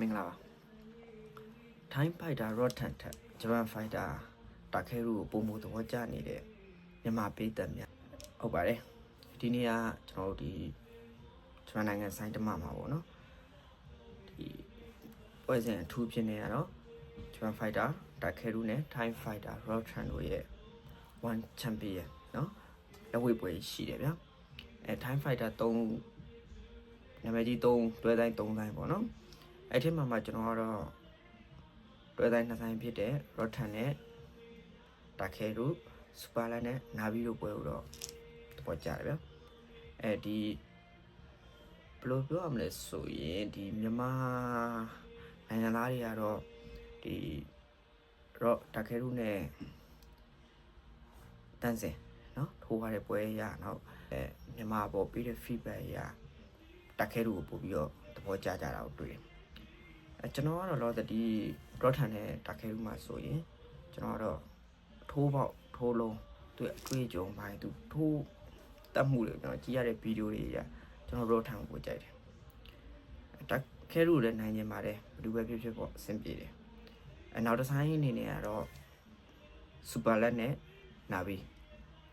မင်္ဂလာပါ Time Fighter Rotan ထက် Japan Fighter တာခဲရုကိုပုံမှုသဘောကျနေတဲ့မြန်မာပြည်သက်များဟုတ်ပါတယ်ဒီနေ့ကကျွန်တော်တို့ဒီဂျပန်နိုင်ငံဆိုင်တမမှာပေါ့နော်ဒီပွဲစဉ်အထူးဖြစ်နေရတော့ Japan Fighter တာခဲရုနဲ့ Time Fighter Rotan တို့ရဲ့ One Champion နော်လက်ဝှေ့ပွဲရှိတယ်ဗျာအဲ Time Fighter 3နာမည်ကြီး3တွဲတိုင်း3တိုင်းပေါ့နော် အဲ့ဒီမှာမှကျွန်တော်ကတော့တွဲတိုင်းနှစ်ဆိုင်ဖြစ်တဲ့ Rotan နဲ့တာခဲတို့ Superland နဲ့ Navi တို့ပွဲကိုတော့သဘောကျတယ်ဗျအဲဒီဘယ်လိုပြောရမလဲဆိုရင်ဒီမြန်မာနိုင်ငံသားတွေကတော့ဒီရော့တာခဲတို့နဲ့တန်းစင်เนาะထိုးရတဲ့ပွဲရနောက်အဲမြန်မာပေါ်ပြီးတဲ့ feedback ရတာခဲတို့ကိုပို့ပြီးတော့သဘောကျကြတာကိုတွေ့တယ် အဲ ကျွန်တော်ကတော့လောသဒီရော့ထန်နဲ့တာခဲရူမှာဆိုရင်ကျွန်တော်ကတော့ထိုးပေါက်ထိုးလုံးသူ့အတွေ့အကြုံပိုင်းသူထိုးတက်မှုတွေကျွန်တော်ကြည့်ရတဲ့ဗီဒီယိုတွေရကျွန်တော်ရော့ထန်ကိုကြိုက်တယ်အဲတာခဲရူလည်းနိုင်နေပါတယ်ဘယ်သူပဲဖြစ်ဖြစ်ပေါ့အဆင်ပြေတယ်အဲနောက်တစ်ဆိုင်အနေနဲ့ကတော့စူပါလက်နဲ့နာဘီ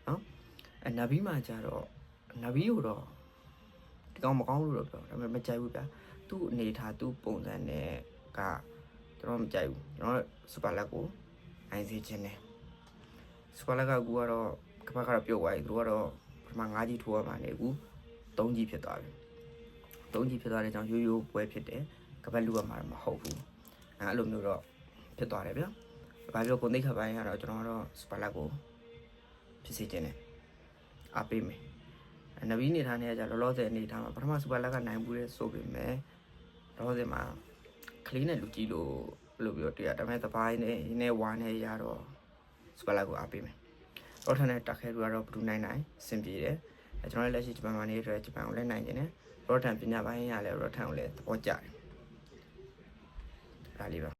နော်အဲနာဘီမှာကျတော့နာဘီကိုတော့ ဒီကောင်မကောင်းလို့တော့ပြောဒါပေမဲ့မကြိုက်ဘူးဗျာသူ့အနေထားသူ့ပုံစံနဲ့ကကျွန်တော်မကြိုက်ဘူးကျွန်တော်စူပါလက်ကိုနိုင်စေခြင်းတယ်စူပါလက်ကကူကတော့ကပတ်ကတော့ပြုတ်သွားပြီသူတို့ကတော့ပထမ၅ကြီးထိုးရမှာနေကူ၃ကြီးဖြစ်သွားပြီ၃ကြီးဖြစ်သွားတဲ့ကြောင့်ရိုးရိုးပွဲဖြစ်တယ်ကပတ်လူရမှာမဟုတ်ဘူးအဲအဲ့လိုမျိုးတော့ဖြစ်သွားတယ်ဗျာဘာပြောကိုသိခပိုင်းကတော့ကျွန်တော်ကတော့စူပါလက်ကိုဖြစ်စေခြင်းတယ်အားပေးမယ် နဗီနေထားနေကြလောလောဆယ်အနေထားမှာပထမစူပါလက်ကနိုင်ဘူးလေဆိုပေမဲ့တော့ဒီမှာကလေးနဲ့လူကြီးလို့လို့ပြောတရားဒါပေမဲ့တပိုင်းနဲ့ရင်းနဲ့ဝါနဲ့ရတော့စပလာကိုအားပေးမယ်တော့ထန်တဲ့တက်ခဲလူကတော့ဘလူးနိုင်နိုင်အဆင်ပြေတယ်အဲကျွန်တော်လည်းလက်ရှိဂျပန်မှာနေတဲ့အတွက်ဂျပန်ကိုလည်းနိုင်နေတယ်ရောထန်ပညာပိုင်းရလဲရောထန်ကိုလည်းသဘောကျတယ်ဒါလေးပါ